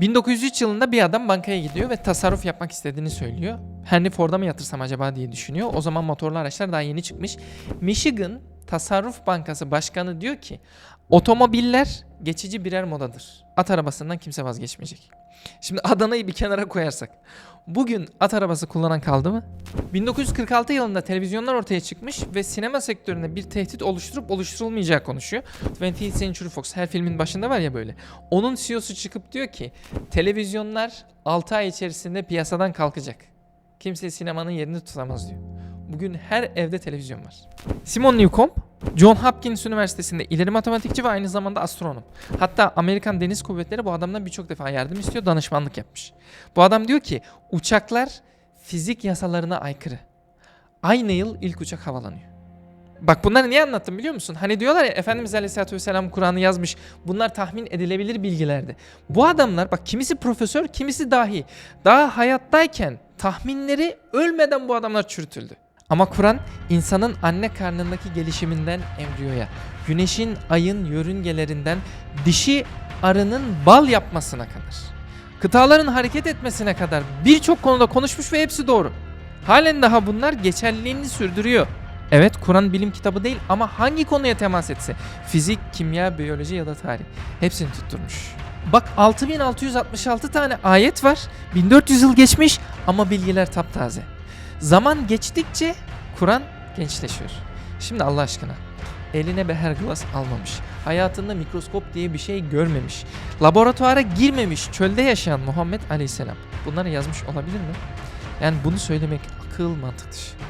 1903 yılında bir adam bankaya gidiyor ve tasarruf yapmak istediğini söylüyor. Henry Ford'a mı yatırsam acaba diye düşünüyor. O zaman motorlu araçlar daha yeni çıkmış. Michigan Tasarruf Bankası Başkanı diyor ki otomobiller geçici birer modadır. At arabasından kimse vazgeçmeyecek. Şimdi Adana'yı bir kenara koyarsak. Bugün at arabası kullanan kaldı mı? 1946 yılında televizyonlar ortaya çıkmış ve sinema sektöründe bir tehdit oluşturup oluşturulmayacağı konuşuyor. 20th Century Fox her filmin başında var ya böyle. Onun CEO'su çıkıp diyor ki televizyonlar 6 ay içerisinde piyasadan kalkacak. Kimse sinemanın yerini tutamaz diyor. Bugün her evde televizyon var. Simon Newcomb, John Hopkins Üniversitesi'nde ileri matematikçi ve aynı zamanda astronom. Hatta Amerikan Deniz Kuvvetleri bu adamdan birçok defa yardım istiyor, danışmanlık yapmış. Bu adam diyor ki uçaklar fizik yasalarına aykırı. Aynı yıl ilk uçak havalanıyor. Bak bunları niye anlattım biliyor musun? Hani diyorlar ya Efendimiz Aleyhisselatü Vesselam Kur'an'ı yazmış. Bunlar tahmin edilebilir bilgilerdi. Bu adamlar bak kimisi profesör kimisi dahi. Daha hayattayken tahminleri ölmeden bu adamlar çürütüldü. Ama Kur'an insanın anne karnındaki gelişiminden embriyoya, güneşin, ayın yörüngelerinden dişi arının bal yapmasına kadar, kıtaların hareket etmesine kadar birçok konuda konuşmuş ve hepsi doğru. Halen daha bunlar geçerliliğini sürdürüyor. Evet Kur'an bilim kitabı değil ama hangi konuya temas etse fizik, kimya, biyoloji ya da tarih hepsini tutturmuş. Bak 6666 tane ayet var. 1400 yıl geçmiş ama bilgiler taptaze. Zaman geçtikçe Kur'an gençleşiyor. Şimdi Allah aşkına eline beher glass almamış. Hayatında mikroskop diye bir şey görmemiş. Laboratuvara girmemiş. Çölde yaşayan Muhammed Aleyhisselam. Bunları yazmış olabilir mi? Yani bunu söylemek akıl mantık dışı.